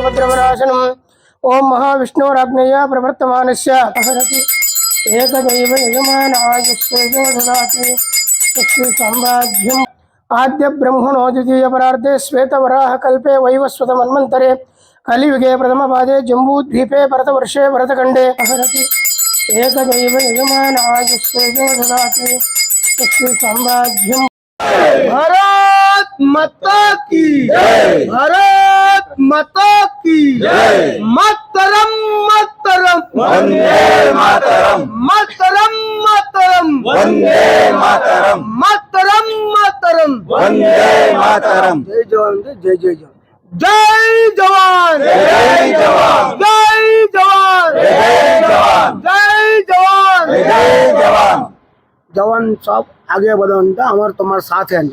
भद्रवराशनम् ओं महाविष्णोराज्ञया प्रवर्तमानस्य। अपहरति आद्य ब्रह्मणो द्वितीय परार्धे आद्यब्रह्मणो द्वितीयपरार्धे श्वेतवराहकल्पे वैवस्वतमन्वन्तरे। कलियुगे प्रथमपादे जम्बूद्वीपे भरतवर्षे भरतखंडे भरत एकदैव माता की भरत মাতা কি মাতরম মাতরম। বন্দে মাতরম। মাতরম মাতরম। বন্দে মাতরম। মাতরম মাতরম। বন্দে মাতরম। জয় জওয়ান জয় জয় জওয়ান। জয় জওয়ান। জয় জওয়ান। জয় জওয়ান। জয় জওয়ান। জয় জওয়ান। জয় জওয়ান। জওয়ান সব আগে বদন্ত আমার তোমার সাথ হ্যাঁ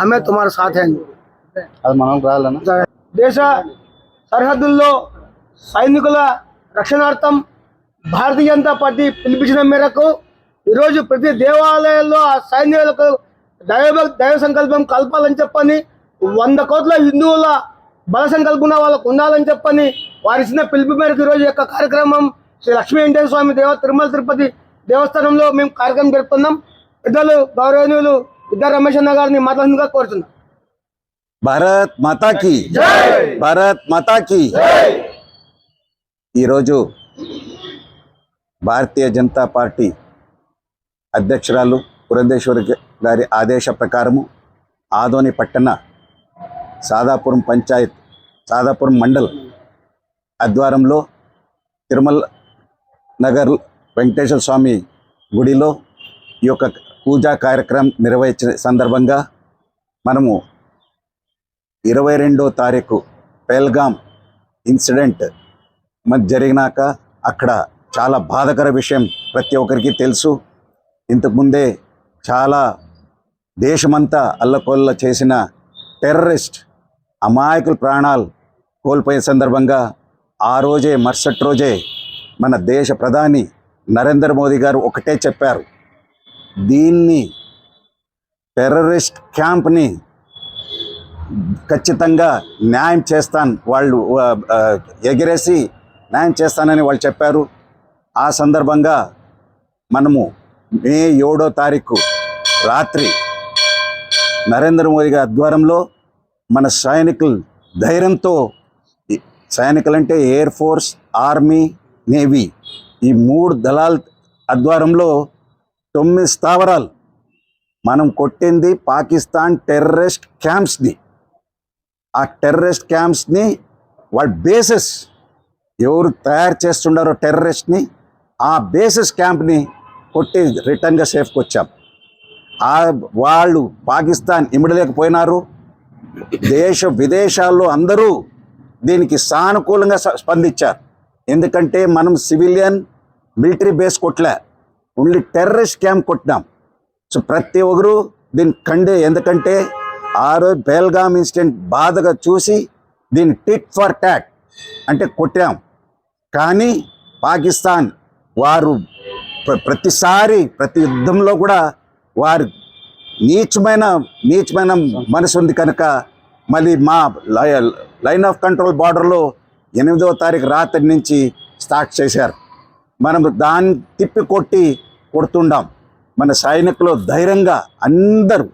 हमें तुम्हारे साथ हैं आज मानव ग्रह लेना దేశ సరిహద్దుల్లో సైనికుల రక్షణార్థం భారతీయ జనతా పార్టీ పిలిపించిన మేరకు ఈరోజు ప్రతి దేవాలయాల్లో ఆ సైనికులకు దైవ దైవ సంకల్పం కలపాలని చెప్పని వంద కోట్ల హిందువుల బల సంకల్పన వాళ్ళకు ఉండాలని చెప్పని వారి ఇచ్చిన పిలుపు మేరకు ఈరోజు యొక్క కార్యక్రమం శ్రీ లక్ష్మీ వెంకటేశ్వర స్వామి దేవ తిరుమల తిరుపతి దేవస్థానంలో మేము కార్యక్రమం జరుపుతున్నాం పెద్దలు గౌరవనీయులు ఇద్దరు రమేష్ అన్న గారిని మాట్లాడుతుందిగా కోరుతున్నాం. భారత్ మాతా కి భారత్ మాతా కి ఈరోజు భారతీయ జనతా పార్టీ అధ్యక్షురాలు పురంధేశ్వరి గారి ఆదేశ ప్రకారము ఆదోని పట్టణ సాదాపురం పంచాయత్ సాదాపురం మండల్ ఆధ్వర్యంలో తిరుమల నగర్ వెంకటేశ్వర స్వామి గుడిలో ఈ యొక్క పూజా కార్యక్రమం నిర్వహించిన సందర్భంగా మనము ఇరవై రెండో తారీఖు పెల్గామ్ ఇన్సిడెంట్ మరి జరిగినాక అక్కడ చాలా బాధకర విషయం ప్రతి ఒక్కరికి తెలుసు. ఇంతకుముందే చాలా దేశమంతా అల్లకొల్ల చేసిన టెర్రరిస్ట్ అమాయకుల ప్రాణాలు కోల్పోయే సందర్భంగా ఆ రోజే మరుసటి రోజే మన దేశ ప్రధాని నరేంద్ర మోదీ గారు ఒకటే చెప్పారు. దీన్ని టెర్రరిస్ట్ క్యాంప్ని ఖచ్చితంగా న్యాయం చేస్తాను వాళ్ళు ఎగిరేసి న్యాయం చేస్తానని వాళ్ళు చెప్పారు. ఆ సందర్భంగా మనము మే ఏడో తారీఖు రాత్రి నరేంద్ర మోదీ గారి ఆధ్వర్యంలో మన సైనికులు ధైర్యంతో సైనికులంటే ఎయిర్ ఫోర్స్ ఆర్మీ నేవీ ఈ మూడు దళాల ఆధ్వర్యంలో తొమ్మిది స్థావరాలు మనం కొట్టింది పాకిస్తాన్ టెర్రరిస్ట్ క్యాంప్స్ని ఆ టెర్రరిస్ట్ క్యాంప్స్ని వాళ్ళ బేసెస్ ఎవరు తయారు చేస్తుండారో టెర్రరిస్ట్ని ఆ బేసెస్ క్యాంప్ని కొట్టి రిటర్న్గా సేఫ్కి వచ్చాం. ఆ వాళ్ళు పాకిస్తాన్ ఇమిడలేకపోయినారు. దేశ విదేశాల్లో అందరూ దీనికి సానుకూలంగా స్పందించారు. ఎందుకంటే మనం సివిలియన్ మిలిటరీ బేస్ కొట్టలే ఓన్లీ టెర్రరిస్ట్ క్యాంప్ కొట్టినాం. సో ప్రతి ఒక్కరు దీన్ని కండే. ఎందుకంటే ఆ రోజు బెల్గామ్ ఇన్సిడెంట్ బాధగా చూసి దీన్ని టిట్ ఫర్ టాట్ అంటే కొట్టాం. కానీ పాకిస్తాన్ వారు ప్రతిసారి ప్రతి యుద్ధంలో కూడా వారు నీచమైన నీచమైన మనసు ఉంది కనుక మళ్ళీ మా లై- లైన్ ఆఫ్ కంట్రోల్ బార్డర్లో ఎనిమిదవ తారీఖు రాత్రి నుంచి స్టార్ట్ చేశారు. మనం దాన్ని తిప్పి కొట్టి కొడుతుండాం. మన సైనికులు ధైర్యంగా అందరూ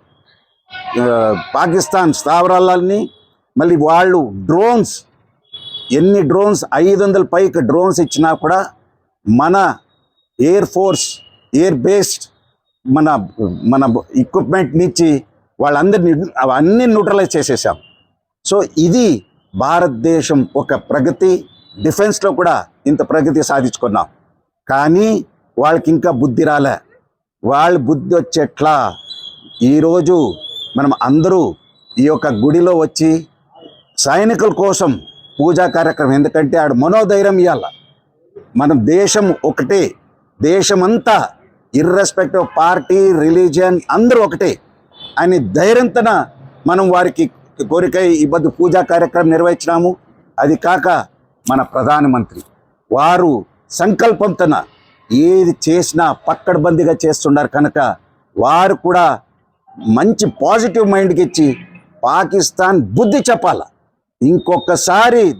పాకిస్తాన్ స్థావరాలని మళ్ళీ వాళ్ళు డ్రోన్స్ ఎన్ని డ్రోన్స్ ఐదు వందల పైకి డ్రోన్స్ ఇచ్చినా కూడా మన ఎయిర్ ఫోర్స్ ఎయిర్ బేస్డ్ మన మన ఎక్విప్మెంట్ నుంచి వాళ్ళందరినీ అవన్నీ న్యూట్రలైజ్ చేసేసాం. సో ఇది భారతదేశం ఒక ప్రగతి డిఫెన్స్లో కూడా ఇంత ప్రగతి సాధించుకున్నాం. కానీ వాళ్ళకి ఇంకా బుద్ధి రాలే. వాళ్ళ బుద్ధి వచ్చేట్లా ఈరోజు మనం అందరూ ఈ యొక్క గుడిలో వచ్చి సైనికుల కోసం పూజా కార్యక్రమం. ఎందుకంటే ఆడు మనోధైర్యం ఇవ్వాల మనం దేశం ఒకటే. దేశమంతా ఇర్రెస్పెక్ట్ ఆఫ్ పార్టీ రిలీజియన్ అందరూ ఒకటే. అని ధైర్యంతన మనం వారికి కోరిక ఈ బద్దు పూజా కార్యక్రమం నిర్వహించినాము. అది కాక మన ప్రధానమంత్రి వారు సంకల్పంతన ఏది చేసినా పక్కడబందిగా చేస్తున్నారు కనుక వారు కూడా మంచి పాజిటివ్ మైండ్కి ఇచ్చి పాకిస్తాన్ బుద్ధి చెప్పాల? ఇంకొకసారి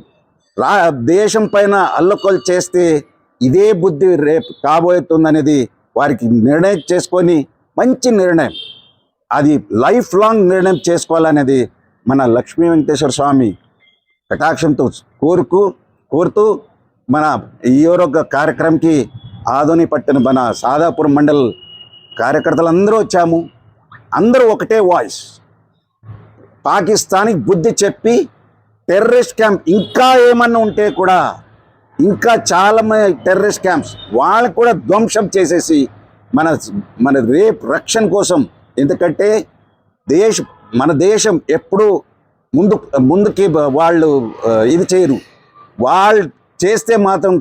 రా దేశం పైన అల్లకొలు చేస్తే ఇదే బుద్ధి రేపు కాబోతుందనేది వారికి నిర్ణయం చేసుకొని మంచి నిర్ణయం. అది లైఫ్ లాంగ్ నిర్ణయం చేసుకోవాలనేది మన లక్ష్మీ వెంకటేశ్వర స్వామి కటాక్షంతో కోరుకు కోరుతూ మన ఈ యొక్క కార్యక్రమంకి ఆదోని పట్టిన మన సాదాపురం మండల్ కార్యకర్తలందరూ వచ్చాము. అందరూ ఒకటే వాయిస్. పాకిస్తాన్కి బుద్ధి చెప్పి టెర్రరిస్ట్ క్యాంప్ ఇంకా ఏమన్నా ఉంటే కూడా ఇంకా చాలా టెర్రరిస్ట్ క్యాంప్స్ వాళ్ళకు కూడా ధ్వంసం చేసేసి మన మన రేప్ రక్షణ కోసం ఎందుకంటే దేశ మన దేశం ఎప్పుడూ ముందు ముందుకి వాళ్ళు ఇది చేయరు. వాళ్ళు చేస్తే మాత్రం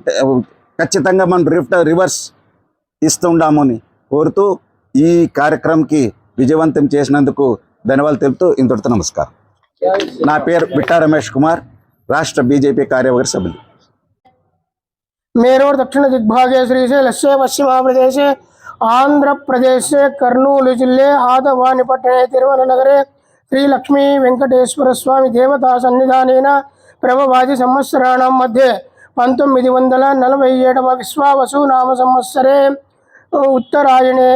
ఖచ్చితంగా మనం రిఫ్ట్ రివర్స్ ఇస్తుండామని కోరుతూ ఈ కార్యక్రమంకి విజయవంతం చేసినందుకు ధన్యవాదాలు తెలుపుతూ ఇంతటితో నమస్కారం. నా పేరు బిట్టా రమేష్ కుమార్ రాష్ట్ర బీజేపీ కార్యవర్గ సభ్యులు. మేరూరు దక్షిణ దిగ్భాగే శ్రీసే లస్సే పశ్చిమాప్రదేశే ఆంధ్రప్రదేశే కర్నూలు జిల్లే ఆదవాణిపట్టణే తిరుమల నగరే శ్రీ లక్ష్మీ వెంకటేశ్వర స్వామి దేవతా సన్నిధానేన ప్రభవాది సంవత్సరాణం మధ్య పంతొమ్మిది వందల నలభై ఏడవ విశ్వావసు నామ సంవత్సరే ఉత్తరాయణే.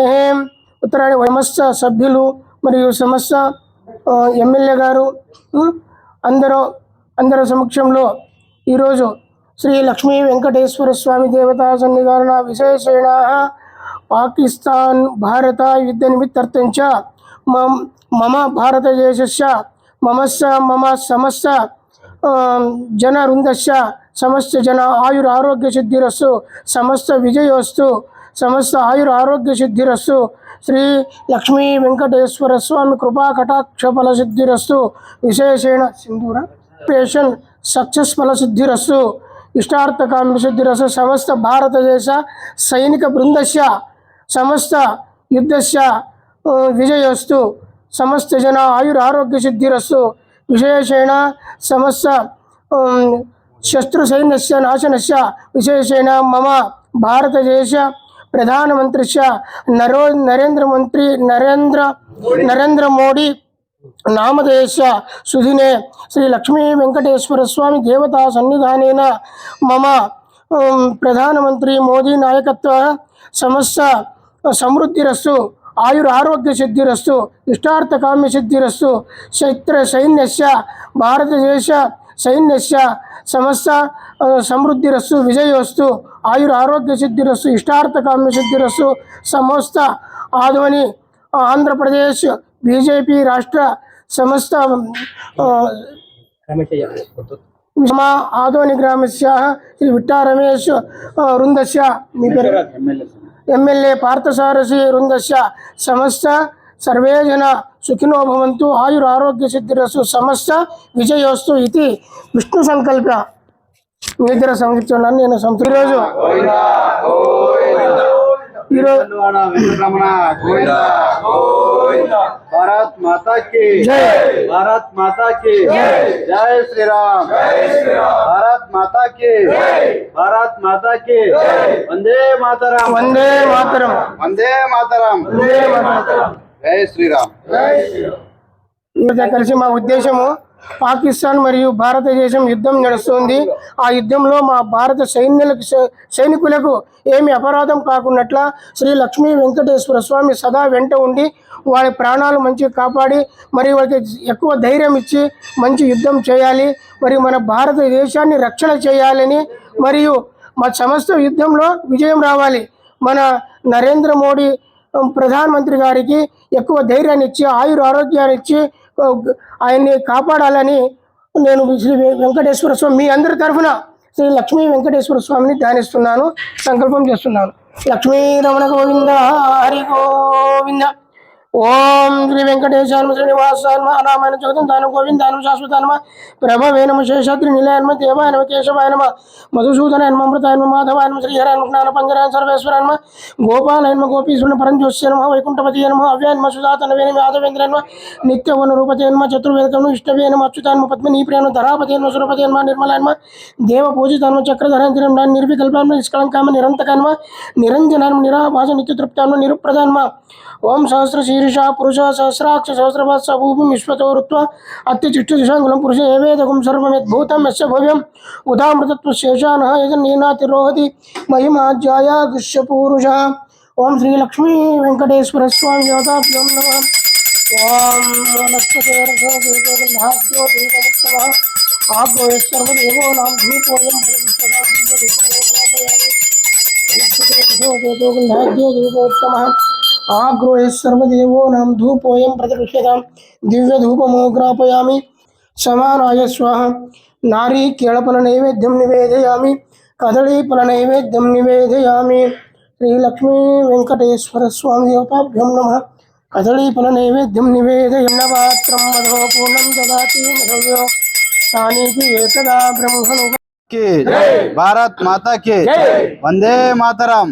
ఉత్తరాయణ సమస్త సభ్యులు మరియు సమస్త ఎమ్మెల్యే గారు అందరూ అందరి సమక్షంలో ఈరోజు శ్రీ లక్ష్మీ వెంకటేశ్వర స్వామి దేవతా సన్నిధాన విశేషేణ పాకిస్తాన్ భారత యుద్ధ నిమిత్తర్థం చ మమ భారతదేశస్య మమస్స మమ సమస్త ఆ, జనవృందస్య సమస్త జన ఆయుర ఆరోగ్య సిద్ధిరస్సు సమస్త విజయోస్తు సమస్త ఆయుర ఆరోగ్య సిద్ధిరస్సు శ్రీ లక్ష్మీ వెంకటేశ్వర స్వామి కృపా కటాక్ష ఫల సిద్ధిరస్సు విశేషేణ సింధూర పేషన్ సక్సెస్ ఫల సిద్ధిరస్సు ఇష్టార్థకామ్య సిద్ధిరస్సు సమస్త భారతదేశ సైనిక బృందస్య సమస్త యుద్ధస్య ఆ, సమస్త జన ఆయుర ఆరోగ్య సిద్ధిరస్సు విశేషేణ సమస్త శత్రు సైన్యస్య నాశనస్య విశేషేణ మమ భారతదేశ ప్రధానమంత్రిస్య నరో నరేంద్ర మంత్రి నరేంద్ర నరేంద్ర మోడీ నామదేశ సుధినే శ్రీ లక్ష్మీ వెంకటేశ్వర స్వామి దేవతా సన్నిధానేన మమ ఉమ్, ప్రధానమంత్రి మోదీ నాయకత్వ సమస్త సమృద్ధిరస్సు ఆయుర ఆరోగ్య సిద్ధిరస్సు ఇష్టార్థ కామ్య సిద్ధిరస్సు శైత్ర సైన్యస్య భారతదేశ సైన్యస్య సమస్త ఆ, సమృద్ధిరస్సు విజయోస్తు ఆయుర ఆరోగ్య సిద్ధిరస్సు ఇష్టార్థ కామ్య సిద్ధిరస్సు సమస్త ఆధ్వని ఆంధ్రప్రదేశ్ బీజేపీ రాష్ట్ర సమస్త ఆ, మమ ఆదోని గ్రామస్య శ్రీ విట్టా రమేష్ ఆ, వృందస్య మీ పేరు ఎమ్మెల్యే పార్థసారథి వృందస్య సమస్త సర్వే జన సుఖినో భవంతు ఆయుర ఆరోగ్య సిద్ధిరస్సు సమస్త విజయోస్తు ఇది విష్ణు సంకల్ప మీ ఇద్దరు సంయుక్తున్నాను నేను సంతృప్తి ఈరోజు భారత్ మాతా కి. భారత్ మాతా కి జై శ్రీరామ్. భారత్ మాతా కి భారత్ మాతా కి వందే మాతరం. వందే మాతరం. వందే మాతరం. వందే మాతరం. జై శ్రీరామ్. కలిసి మా ఉద్దేశము పాకిస్తాన్ మరియు భారతదేశం యుద్ధం నడుస్తుంది. ఆ యుద్ధంలో మా భారత సైన్యులకు సై- సైనికులకు ఏమి అపరాధం కాకున్నట్ల శ్రీ లక్ష్మీ వెంకటేశ్వర స్వామి సదా వెంట ఉండి వారి ప్రాణాలు మంచిగా కాపాడి మరి వారికి ఎక్కువ ధైర్యం ఇచ్చి మంచి యుద్ధం చేయాలి మరియు మన భారతదేశాన్ని రక్షణ చేయాలని మరియు మా సమస్త యుద్ధంలో విజయం రావాలి. మన నరేంద్ర మోడీ ప్రధానమంత్రి గారికి ఎక్కువ ధైర్యాన్ని ఇచ్చి ఆయుర ఆరోగ్యాన్ని ఇచ్చి ఆయన్ని కాపాడాలని నేను శ్రీ వెంకటేశ్వర స్వామి మీ అందరి తరఫున శ్రీ లక్ష్మీ వెంకటేశ్వర స్వామిని ధ్యానిస్తున్నాను సంకల్పం చేస్తున్నాను. లక్ష్మీ రమణ గోవింద హరి గోవింద. ఓం శ్రీ వెంకటేశాన్మ శ్రీనివాసాన్మ అనామాయన జగతం దానం గోవిందానం శాశ్వతాన్మ ప్రభవేనమ శేషాద్రి నిలయన్మ దేవాయనమ కేశవాయనమ మధుసూదనాయన్మ అమృతాయనమ మాధవాయనమ శ్రీహరాయనమ జ్ఞాన పంజరాయన సర్వేశ్వరాయనమ గోపాలయనమ గోపీశ్వరుని పరంజ్యోత్స్యన్మ వైకుంఠపతి అనమ అవ్యాన్మ సుధాతనవేనమ యాదవేంద్రన్మ నిత్యవను రూపతేన్మ చతుర్వేదకము ఇష్టవేనమ అచ్యుతాన్మ పద్మనీ ప్రియన్మ ధరాపతేన్మ సురపతేన్మ నిర్మలాయనమ దేవ పూజితాన్మ చక్రధరాంతిరన్మ నిర్వికల్పాన్మ నిష్కళంకామ నిరంతకాన్మ నిరంజనాన్మ నిరాభాష నిత్యతృప్తాన్మ నిరుప్రధానమ ఓం సహస్ర శ్రీ दिशा पुरुष सहस्राक्ष सहस्रभा अत्यचिष्ट दिशांगुलम पुरुष एवेदकुम सर्वमेद्भूतम यस्य भव्यम उदामृतत्व महिमा यजनीनातिरोहति महिमाज्याया गुष्यपूरुष ओम श्रीलक्ष्मी वेंकटेश्वर स्वामी ओम नाम। ధూపోయం ఆగ్రోహ సర్వదేవో నాం ధూపోయం ప్రతిపృష్యతాం దివ్య ధూపమో గ్రాపయామి సమానాయ స్వాహ నారీకేళఫల నైవేద్యం నివేదయామి కదళీఫల నైవేద్యం నివేదయామి శ్రీలక్ష్మీ వెంకటేశ్వర స్వామి దేవతాభ్యం నమ కదళీఫల నైవేద్యం నివేదయన్నపాత్రం మధో పూర్ణం దదాతి మధవ్యో స్థానీకి ఏకదా బ్రహ్మను కి. భారత్ మాతాకి వందే మాతరం.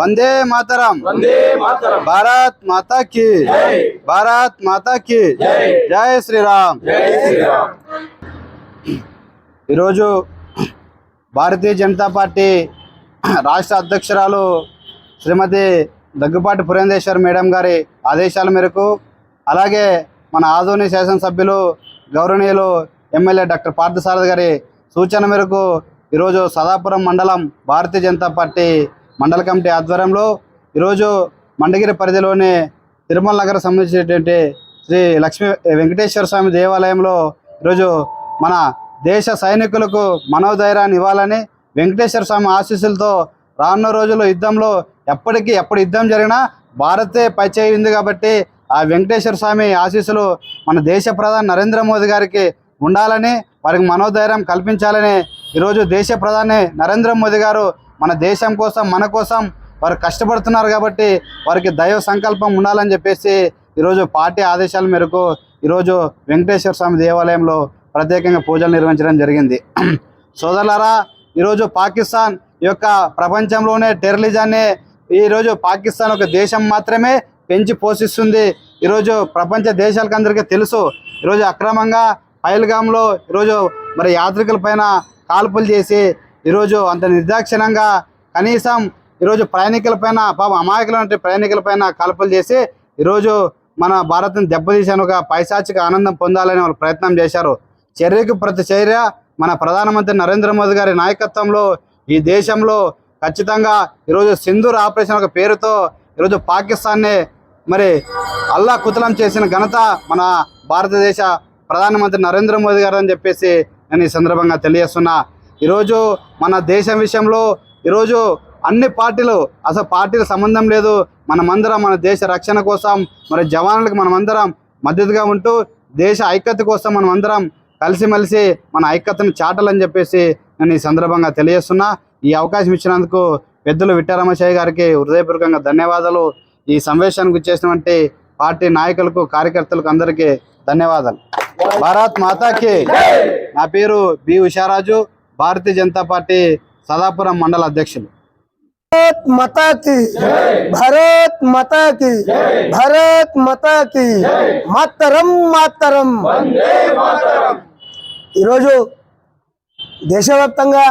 వందే మాతరం. భారత్ మాతాకి భారత్ మాతాకి జై. శ్రీరామ్. ఈరోజు భారతీయ జనతా పార్టీ రాష్ట్ర అధ్యక్షురాలు శ్రీమతి దగ్గుపాటి పురేందేశ్వర్ మేడం గారి ఆదేశాల మేరకు అలాగే మన ఆధునిక శాసనసభ్యులు గౌరవనీయులు ఎమ్మెల్యే డాక్టర్ పార్థసారథి గారి సూచన మేరకు ఈరోజు సదాపురం మండలం భారతీయ జనతా పార్టీ మండల కమిటీ ఆధ్వర్యంలో ఈరోజు మండగిరి పరిధిలోని తిరుమల నగర్ సంబంధించినటువంటి శ్రీ లక్ష్మీ వెంకటేశ్వర స్వామి దేవాలయంలో ఈరోజు మన దేశ సైనికులకు మనోధైర్యాన్ని ఇవ్వాలని వెంకటేశ్వర స్వామి ఆశీస్సులతో రానున్న రోజుల్లో యుద్ధంలో ఎప్పటికీ ఎప్పుడు యుద్ధం జరిగినా భారతే పైచేయి ఉంది కాబట్టి ఆ వెంకటేశ్వర స్వామి ఆశీస్సులు మన దేశ ప్రధాని నరేంద్ర మోదీ గారికి ఉండాలని వారికి మనోధైర్యం కల్పించాలని ఈరోజు దేశ ప్రధాని నరేంద్ర మోదీ గారు మన దేశం కోసం మన కోసం వారు కష్టపడుతున్నారు కాబట్టి వారికి దైవ సంకల్పం ఉండాలని చెప్పేసి ఈరోజు పార్టీ ఆదేశాల మేరకు ఈరోజు వెంకటేశ్వర స్వామి దేవాలయంలో ప్రత్యేకంగా పూజలు నిర్వహించడం జరిగింది. సోదరులారా ఈరోజు పాకిస్తాన్ ఈ యొక్క ప్రపంచంలోనే టెర్రరిజాన్ని ఈరోజు పాకిస్తాన్ ఒక దేశం మాత్రమే పెంచి పోషిస్తుంది. ఈరోజు ప్రపంచ దేశాలకు అందరికీ తెలుసు. ఈరోజు అక్రమంగా పైల్గామ్లో ఈరోజు మరి యాత్రికుల పైన కాల్పులు చేసి ఈరోజు అంత నిర్దాక్షిణంగా కనీసం ఈరోజు ప్రయాణికుల పైన పాపం అమాయకులైన ప్రయాణికుల పైన కాల్పులు చేసి ఈరోజు మన భారత్ని దెబ్బతీసాను ఒక పైశాచిక ఆనందం పొందాలని వాళ్ళు ప్రయత్నం చేశారు. చర్యకు ప్రతి చర్య మన ప్రధానమంత్రి నరేంద్ర మోదీ గారి నాయకత్వంలో ఈ దేశంలో ఖచ్చితంగా ఈరోజు సింధూర్ ఆపరేషన్ ఒక పేరుతో ఈరోజు పాకిస్తాన్ని మరి అల్లా కుతలం చేసిన ఘనత మన భారతదేశ ప్రధానమంత్రి నరేంద్ర మోదీ గారు అని చెప్పేసి నేను ఈ సందర్భంగా తెలియజేస్తున్నా. ఈరోజు మన దేశం విషయంలో ఈరోజు అన్ని పార్టీలు అసలు పార్టీల సంబంధం లేదు. మనమందరం మన దేశ రక్షణ కోసం మరి జవానులకు మనమందరం మద్దతుగా ఉంటూ దేశ ఐక్యత కోసం మనమందరం కలిసిమెలిసి మన ఐక్యతను చాటాలని చెప్పేసి నేను ఈ సందర్భంగా తెలియజేస్తున్నా. ఈ అవకాశం ఇచ్చినందుకు పెద్దలు విట్టారామశయ్య గారికి హృదయపూర్వకంగా ధన్యవాదాలు. ఈ సమావేశానికి ఇచ్చేసినటువంటి పార్టీ నాయకులకు కార్యకర్తలకు అందరికీ ధన్యవాదాలు. భారత్ మాతాకి నా పేరు బి ఉషారాజు భారతీయ జనతా పార్టీ సదాపురం మండల అధ్యక్షులు. భారత్ మాతా కి భారత్ మాతా కి భారత్ మాతా కి మాతరం మాతరం. ఈరోజు దేశవ్యాప్తంగా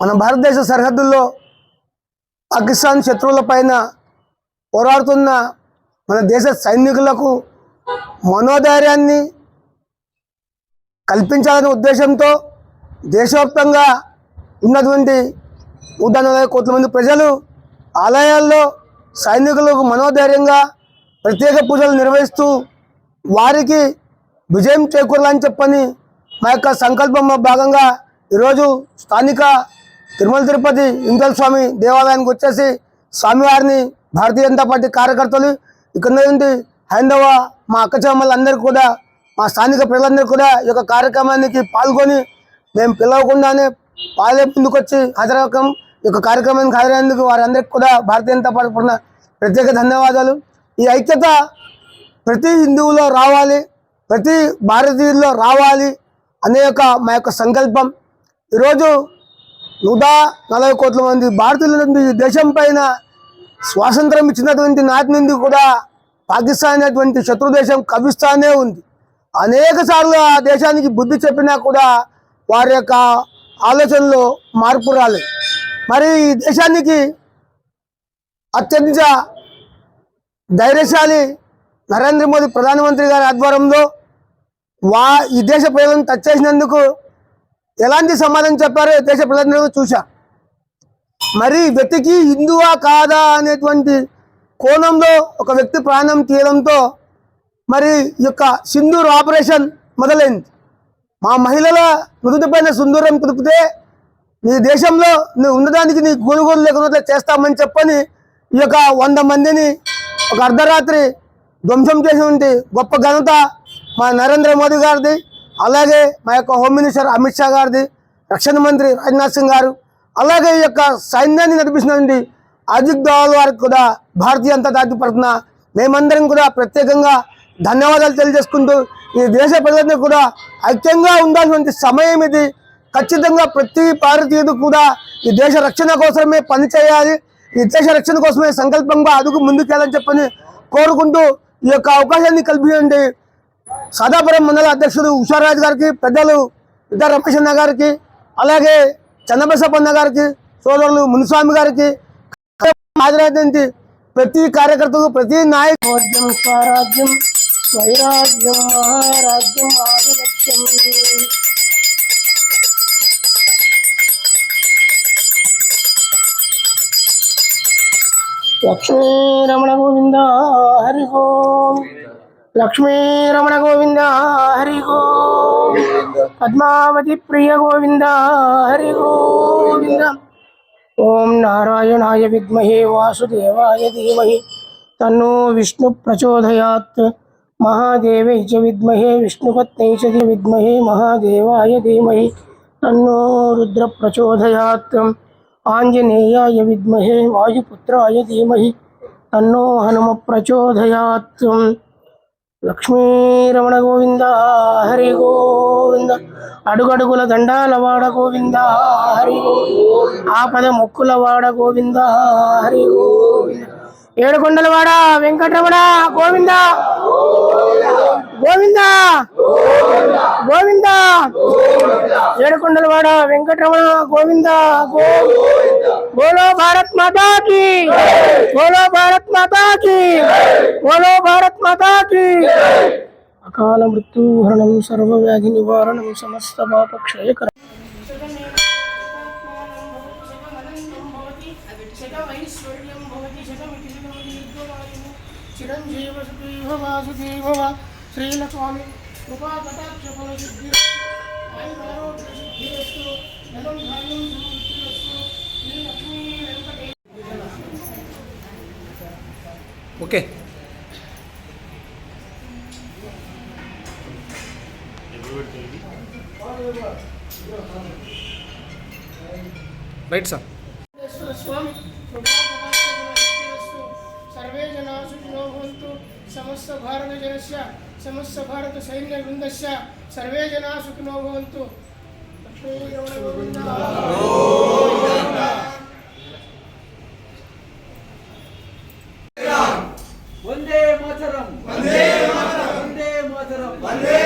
మన భారతదేశ సరిహద్దుల్లో పాకిస్తాన్ శత్రువుల పైన పోరాడుతున్న మన దేశ సైనికులకు మనోధైర్యాన్ని కల్పించాలనే ఉద్దేశంతో దేశవ్యాప్తంగా ఉన్నటువంటి నూట నలభై కోట్ల మంది ప్రజలు ఆలయాల్లో సైనికులకు మనోధైర్యంగా ప్రత్యేక పూజలు నిర్వహిస్తూ వారికి విజయం చేకూరాలని చెప్పని మా యొక్క సంకల్పంలో భాగంగా ఈరోజు స్థానిక తిరుమల తిరుపతి ఇంకల్ స్వామి దేవాలయానికి వచ్చేసి స్వామివారిని భారతీయ జనతా పార్టీ కార్యకర్తలు ఇక్కడ నుండి హైందవ మా అక్క కూడా మా స్థానిక ప్రజలందరూ కూడా ఈ యొక్క కార్యక్రమానికి పాల్గొని మేము పిలవకుండానే వాళ్ళే ముందుకొచ్చి హాజరవకం ఈ యొక్క కార్యక్రమానికి హాజరైనందుకు వారందరికీ కూడా భారతీయ జనతా పార్టీ పడిన ప్రత్యేక ధన్యవాదాలు. ఈ ఐక్యత ప్రతి హిందువులో రావాలి ప్రతి భారతీయుల్లో రావాలి అనే యొక్క మా యొక్క సంకల్పం. ఈరోజు నూట నలభై కోట్ల మంది భారతీయుల నుండి ఈ దేశం పైన స్వాతంత్రం ఇచ్చినటువంటి నాటి నుండి కూడా పాకిస్తాన్ అనేటువంటి శత్రు దేశం కవిస్తానే ఉంది. అనేక సార్లు ఆ దేశానికి బుద్ధి చెప్పినా కూడా వారి యొక్క ఆలోచనలో మార్పు రాలేదు. మరి ఈ దేశానికి అత్యంత ధైర్యశాలి నరేంద్ర మోదీ ప్రధానమంత్రి గారి ఆధ్వర్యంలో వా ఈ దేశ ప్రజలను టచ్ చేసినందుకు ఎలాంటి సమాధానం చెప్పారో దేశ ప్రజలందరూ చూశా మరి వ్యక్తికి హిందువా కాదా అనేటువంటి కోణంలో ఒక వ్యక్తి ప్రాణం తీయడంతో మరి ఈ యొక్క సింధూర్ ఆపరేషన్ మొదలైంది. మా మహిళల మృదుటిపైన సుందూరం కుదిపితే నీ దేశంలో నువ్వు ఉండడానికి నీ గోలుగోలు లేకుండా చేస్తామని చెప్పని ఈ యొక్క వంద మందిని ఒక అర్ధరాత్రి ధ్వంసం చేసినటువంటి గొప్ప ఘనత మా నరేంద్ర మోదీ గారిది అలాగే మా యొక్క హోమ్ మినిస్టర్ అమిత్ షా గారిది రక్షణ మంత్రి రాజ్నాథ్ సింగ్ గారు అలాగే ఈ యొక్క సైన్యాన్ని నడిపిస్తున్నటువంటి అజిత్ దోవల్ వారికి కూడా భారతీయ జనతా పార్టీ తరఫున మేమందరం కూడా ప్రత్యేకంగా ధన్యవాదాలు తెలియజేసుకుంటూ ఈ దేశ ప్రజలందరూ కూడా ఐక్యంగా ఉండాల్సినటువంటి సమయం ఇది. ఖచ్చితంగా ప్రతి భారతీయుడు కూడా ఈ దేశ రక్షణ కోసమే పనిచేయాలి ఈ దేశ రక్షణ కోసమే సంకల్పంగా అదుగు ముందుకెళ్ళని చెప్పని కోరుకుంటూ ఈ యొక్క అవకాశాన్ని కల్పించండి. సదాపురం మండల అధ్యక్షుడు ఉషారాజు గారికి పెద్దలు ఇద్దరు రమేష్ అన్న గారికి అలాగే చంద్రబసప్పన్న గారికి సోదరులు మునిస్వామి గారికి హాజరైనటువంటి ప్రతి కార్యకర్తకు ప్రతి నాయకు. రాజ్యం స్వరాజ్యం వైరాగ్యం మహారాజ్యం ఆధిపత్యం. లక్ష్మీ రమణ గోవింద హరి ఓం లక్ష్మీ రమణ గోవింద హరి ఓం పద్మావతి ప్రియ గోవింద హరి గోవింద. ओम नारायणा विद्महे वासुदेवाय धीमह तनो विष्णु प्रचोदयात महादेव च विष्णुपत्न विष्णुपत्न्यै महादेवाय धीमह महादेवाय रुद्र तन्नो आंजनेय आञ्जनेयाय वायुपुत्रा धीमह तनो हनुम हनुमप्रचोदयात्। లక్ష్మీరమణ గోవింద హరి గోవింద అడుగడుగుల దండాల వాడ గోవింద హరి ఆపద మొక్కుల వాడ గోవింద హరి గోవింద. ఏడుకొండల వాడ వెంకటరమణ గోవింద. గోవిందా! గోవిందా! ఏడుకొండలవాడ వెంకటరమణ గోవిందా! బోలో భారత్ మాతాకి! బోలో భారత్ మాతాకి! బోలో భారత్ మాతాకి! అకాల మృత్యు మృత్యుహరణం సర్వవ్యాధి నివారణం సమస్త పాపక్షయకర చిరంజీవ సుఖీవ వాసుదేవ శ్రీలస్వామి కృపా కటాక్ష ఫల సిద్ధి ఆయురారోగ్య ధనం ధాన్యం సమృద్ధిరస్తు Shri Lakshmi okay. Right sir. సమస్త భారత సైన్య బృందస్య సర్వే జనా సుఖినో భవంతు. వందే మాతరం. వందే మాతరం. వందే మాతరం. వందే